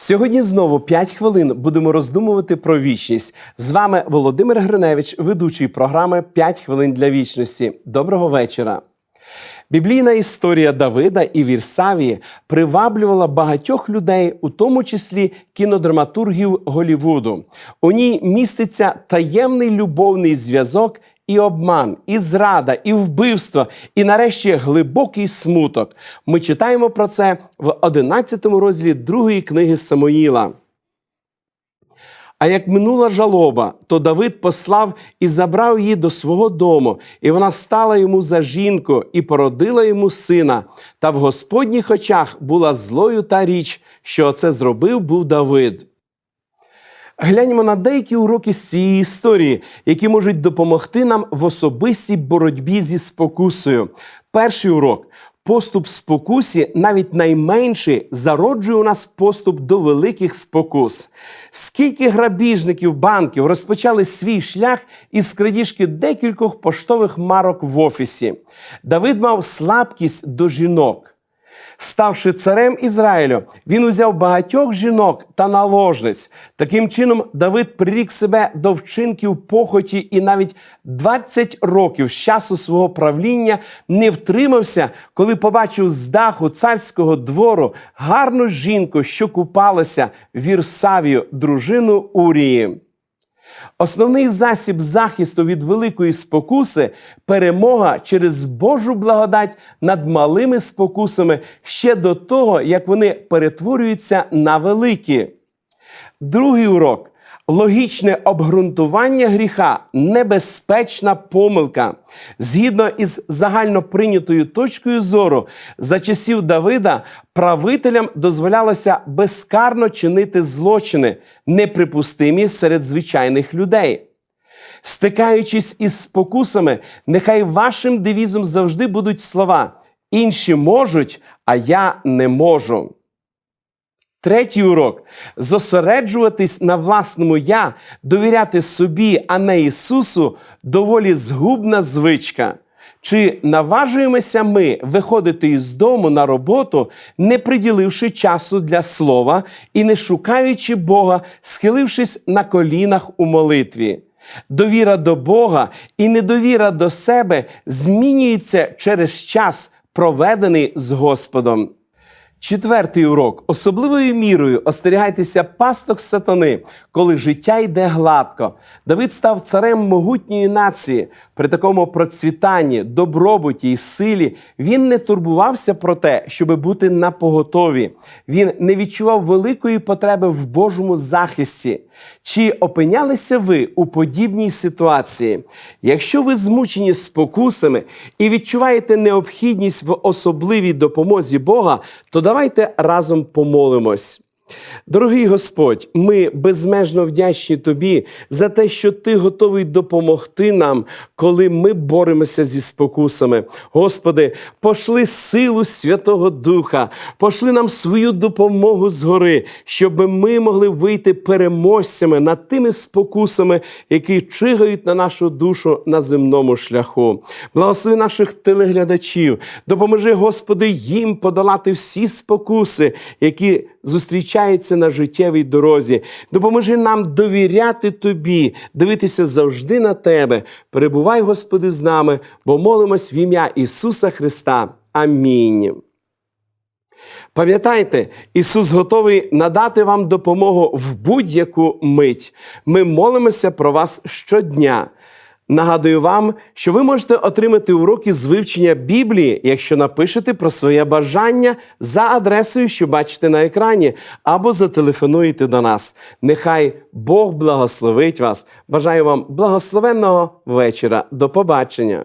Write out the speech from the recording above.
Сьогодні знову 5 хвилин будемо роздумувати про вічність. З вами Володимир Гриневич, ведучий програми «5 хвилин для вічності. Доброго вечора. Біблійна історія Давида і Вірсавії приваблювала багатьох людей, у тому числі кінодраматургів Голівуду. У ній міститься таємний любовний зв'язок і обман, і зрада, і вбивство, і нарешті глибокий смуток. Ми читаємо про це в 11 розділі другої книги Самоїла. А як минула жалоба, то Давид послав і забрав її до свого дому, і вона стала йому за жінку і породила йому сина. Та в Господніх очах була злою та річ, що це зробив був Давид. Гляньмо на деякі уроки з цієї історії, які можуть допомогти нам в особистій боротьбі зі спокусою. Перший урок. Поступ спокусі, навіть найменший, зароджує у нас поступ до великих спокус. Скільки грабіжників банків розпочали свій шлях із крадіжки декількох поштових марок в офісі. Давид мав слабкість до жінок. Ставши царем Ізраїлю, він узяв багатьох жінок та наложниць. Таким чином, Давид прирік себе до вчинків похоті і навіть 20 років з часу свого правління не втримався, коли побачив з даху царського двору гарну жінку, що купалася Вірсавію, дружину Урії. Основний засіб захисту від великої спокуси перемога через Божу благодать над малими спокусами ще до того, як вони перетворюються на великі. Другий урок. Логічне обґрунтування гріха небезпечна помилка. Згідно із загально прийнятою точкою зору, за часів Давида правителям дозволялося безкарно чинити злочини, неприпустимі серед звичайних людей. Стикаючись із спокусами, нехай вашим девізом завжди будуть слова: інші можуть, а я не можу. Третій урок зосереджуватись на власному я, довіряти собі, а не Ісусу, доволі згубна звичка. Чи наважуємося ми виходити із дому на роботу, не приділивши часу для слова і не шукаючи Бога, схилившись на колінах у молитві? Довіра до Бога і недовіра до себе змінюється через час, проведений з Господом. Четвертий урок. Особливою мірою остерігайтеся пасток сатани, коли життя йде гладко. Давид став царем могутньої нації. При такому процвітанні, добробуті й силі він не турбувався про те, щоби бути на поготові. Він не відчував великої потреби в Божому захисті. Чи опинялися ви у подібній ситуації? Якщо ви змучені спокусами і відчуваєте необхідність в особливій допомозі Бога, то давайте разом помолимось. Дорогий Господь, ми безмежно вдячні Тобі за те, що Ти готовий допомогти нам, коли ми боремося зі спокусами. Господи, пошли силу Святого Духа, пошли нам свою допомогу згори, щоб ми могли вийти переможцями над тими спокусами, які чигають на нашу душу на земному шляху. Благослови наших телеглядачів, допоможи, Господи, їм подолати всі спокуси, які зустрічаються на життєвій дорозі. Допоможи нам довіряти Тобі, дивитися завжди на Тебе. Перебувай, Господи, з нами, бо молимось в ім'я Ісуса Христа. Амінь. Пам'ятайте, Ісус готовий надати вам допомогу в будь-яку мить. Ми молимося про вас щодня. Нагадую вам, що ви можете отримати уроки з вивчення Біблії, якщо напишете про своє бажання за адресою, що бачите на екрані, або зателефонуєте до нас. Нехай Бог благословить вас. Бажаю вам благословенного вечора. До побачення.